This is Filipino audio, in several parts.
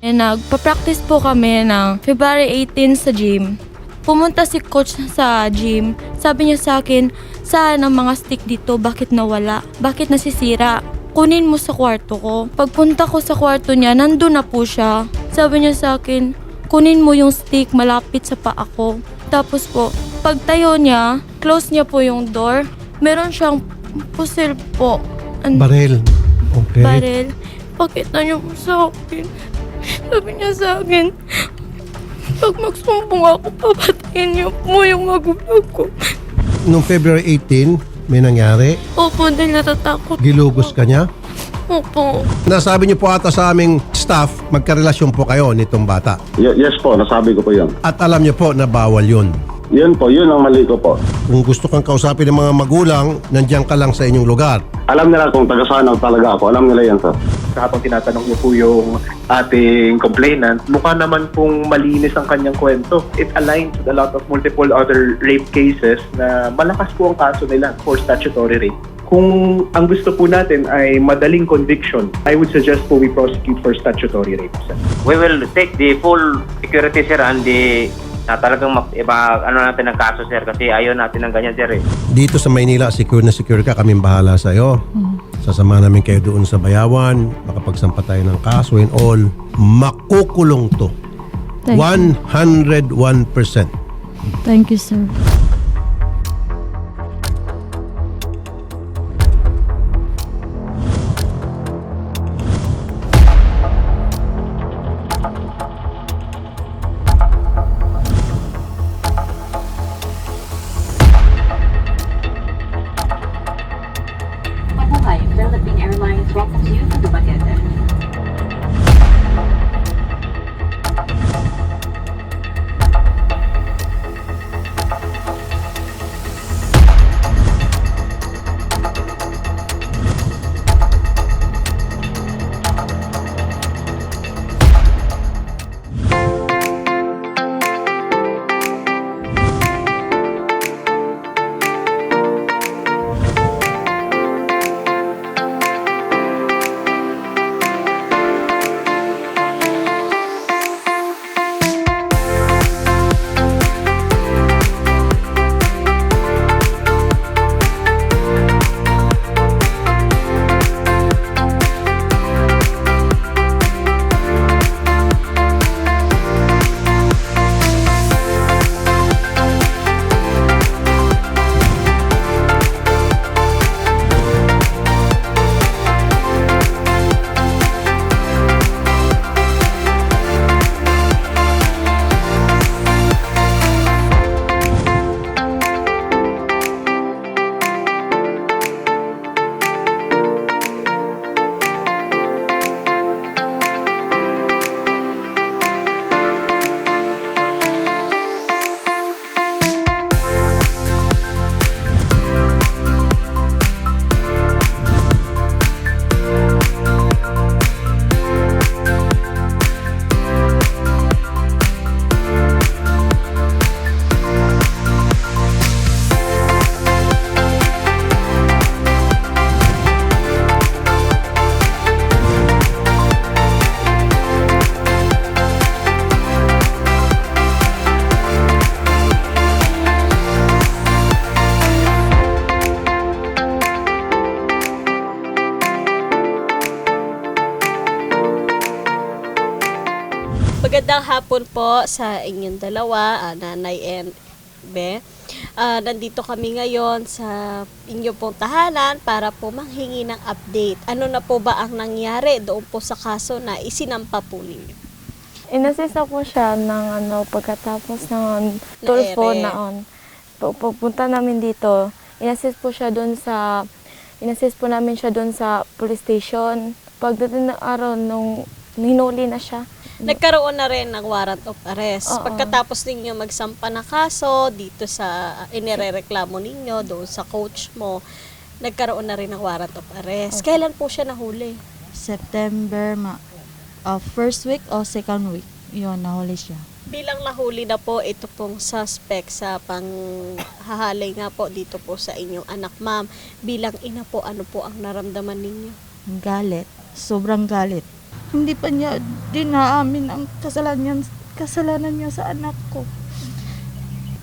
Eh, nagpa-practice po kami ng February 18 sa gym. Pumunta si coach sa gym. Sabi niya sa akin, saan ang mga stick dito? Bakit nawala? Bakit nasisira? Kunin mo sa kwarto ko. Pagpunta ko sa kwarto niya, nandun na po siya. Sabi niya sa akin, kunin mo yung stick malapit sa paa ko. Tapos po, pagtayo niya, close niya po yung door. Meron siyang pusil po. An- Baril. Okay. baril. Pakita niyo po sa akin. Sabi niya sa akin, pag magsumbong ako, papatayin niyo po yung magulang ko. Noong February 18, may nangyari. Opo, dahil natatakot. Gilugos ka niya. Opo. Nasabi niyo po ata sa aming staff, magkarelasyon po kayo nitong bata. Y- yes po, nasabi ko po yun. At alam niyo po na bawal yun. Yun po, yun ang mali ko po. Kung gusto kang kausapin ng mga magulang, nandiyan ka lang sa inyong lugar. Alam nila kung taga saan ang talaga ako. Alam nila yan, sir. Habang tinatanong niyo po yung ating complainant, mukha naman pong malinis ang kanyang kwento. It aligns with a lot of multiple other rape cases na malakas po ang kaso nila for statutory rape. Kung ang gusto po natin ay madaling conviction, I would suggest po we prosecute for statutory rape. sir. we will take the full security sir and the na talagang iba ano natin ng kaso sir kasi ayaw natin ng ganyan sir eh. Dito sa Maynila, secure na secure ka, kaming bahala sa iyo. Sasama namin kayo doon sa Bayawan, makapagsampa tayo ng kaso and all. Makukulong to. Thank you. 101%. Thank you, sir. Magandang hapon po sa inyong dalawa, ah, Nanay and Be. Ah, nandito kami ngayon sa inyong pong tahanan para po manghingi ng update. Ano na po ba ang nangyari doon po sa kaso na isinampa po ninyo? Inasista po siya ng ano, pagkatapos ng tulfo ere. naon. Pag- Pagpunta namin dito, inassist po siya doon sa inassist po namin siya doon sa police station. Pagdating ng araw nung hinuli na siya. Nagkaroon na rin ng warrant of arrest. Oo. Pagkatapos ninyo magsampa ng kaso dito sa inirereklamo ninyo doon sa coach mo, nagkaroon na rin ng warrant of arrest. Kailan po siya nahuli? September, ma uh, first week o second week, yun, nahuli siya. Bilang nahuli na po ito pong suspect sa panghahalay nga po dito po sa inyong anak ma'am. Bilang ina po, ano po ang naramdaman ninyo? Galit, sobrang galit. Hindi pa niya dinaamin ang kasalanan, kasalanan niya sa anak ko.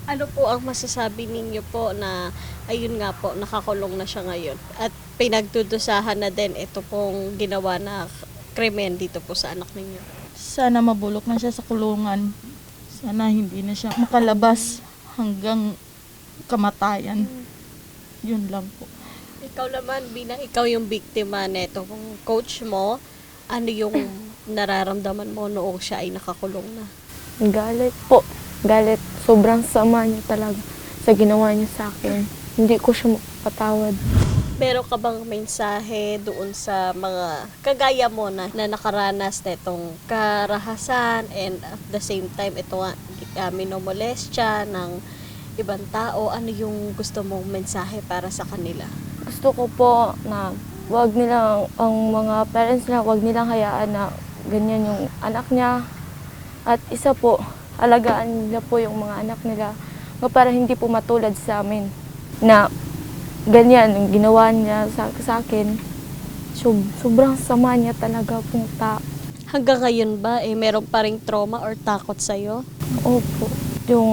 Ano po ang masasabi ninyo po na ayun nga po nakakulong na siya ngayon at pinagdudusahan na din ito pong ginawa na krimen dito po sa anak ninyo. Sana mabulok na siya sa kulungan. Sana hindi na siya makalabas hanggang kamatayan. Yun lang po. Ikaw naman bilang ikaw yung biktima nito kung coach mo, ano yung nararamdaman mo noong siya ay nakakulong na? Galit po. Galit. Sobrang sama niya talaga sa ginawa niya sa akin. Hindi ko siya mapatawad. Meron ka bang mensahe doon sa mga kagaya mo na, na nakaranas netong karahasan and at the same time ito nga uh, minomolestya ng ibang tao? Ano yung gusto mong mensahe para sa kanila? Gusto ko po na wag nilang, ang mga parents nila, wag nilang hayaan na ganyan yung anak niya. At isa po, alagaan nila po yung mga anak nila nga para hindi po matulad sa amin na ganyan yung ginawa niya sa, sa akin. So, sobrang sama niya talaga pong ta. Hanggang ngayon ba, eh, meron pa ring trauma or takot sa'yo? Opo. Yung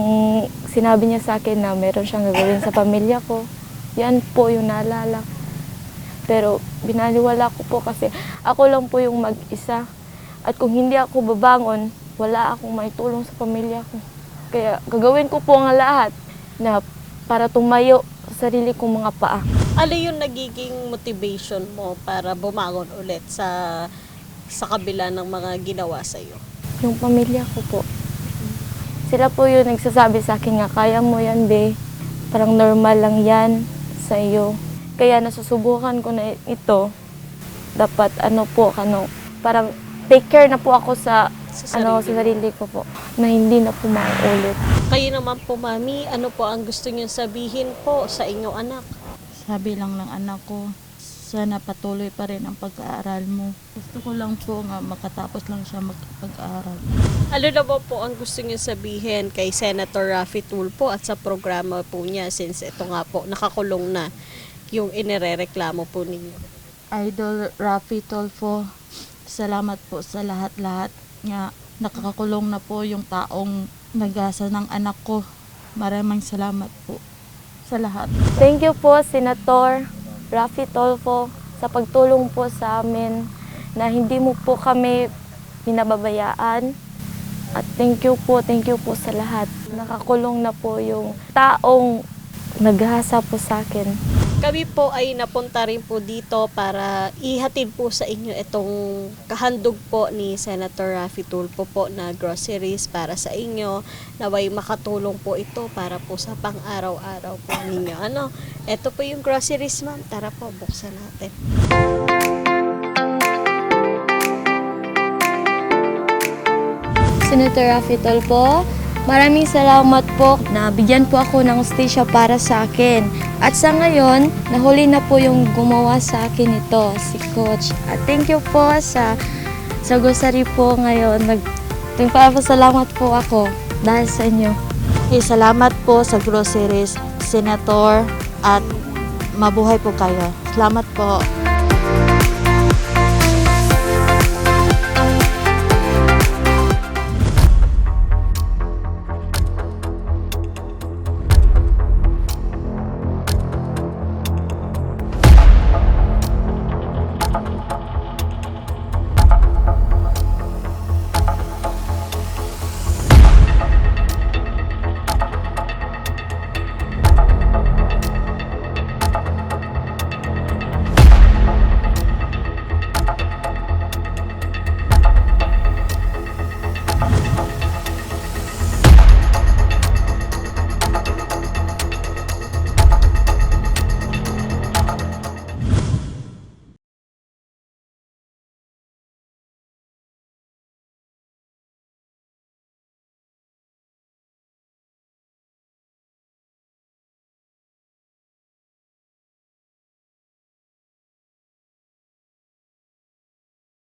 sinabi niya sa akin na meron siyang gagawin sa pamilya ko, yan po yung naalala. ko. Pero binaliwala ko po kasi ako lang po yung mag-isa. At kung hindi ako babangon, wala akong maitulong sa pamilya ko. Kaya gagawin ko po ang lahat na para tumayo sa sarili kong mga paa. Ano yung nagiging motivation mo para bumangon ulit sa sa kabila ng mga ginawa sa'yo? Yung pamilya ko po. Sila po yung nagsasabi sa akin nga, kaya mo yan, be. Parang normal lang yan sa iyo. Kaya nasusubukan ko na ito. Dapat ano po, ano, parang take care na po ako sa, Sa ano, sarili sa sarili ko po. Na hindi na po maulit. Kayo naman po, Mami, ano po ang gusto niyo sabihin po sa inyong anak? Sabi lang ng anak ko, sana patuloy pa rin ang pag-aaral mo. Gusto ko lang po nga makatapos lang siya magpag-aaral. Ano naman po ang gusto niyo sabihin kay Senator Raffy Tulfo at sa programa po niya since ito nga po, nakakulong na yung inirereklamo po ninyo? Idol Rafi Tolfo, salamat po sa lahat-lahat nga nakakakulong na po yung taong nagasa ng anak ko. Maraming salamat po sa lahat. Thank you po, Senator Rafi Tolfo, sa pagtulong po sa amin na hindi mo po kami pinababayaan. At thank you po, thank you po sa lahat. Nakakulong na po yung taong naghasa po sa akin. Kami po ay napunta rin po dito para ihatid po sa inyo itong kahandog po ni Senator Raffy Tulfo po na groceries para sa inyo. Naway makatulong po ito para po sa pang-araw-araw po ninyo. Ano? Ito po yung groceries ma'am. Tara po, buksan natin. Senator Rafi Tolfo, maraming salamat po na bigyan po ako ng station para sa akin. At sa ngayon, nahuli na po yung gumawa sa akin ito, si Coach. At thank you po sa sa grocery po ngayon. Nag, nagpapasalamat po ako dahil sa inyo. Eh, salamat po sa groceries, Senator, at mabuhay po kayo. Salamat po.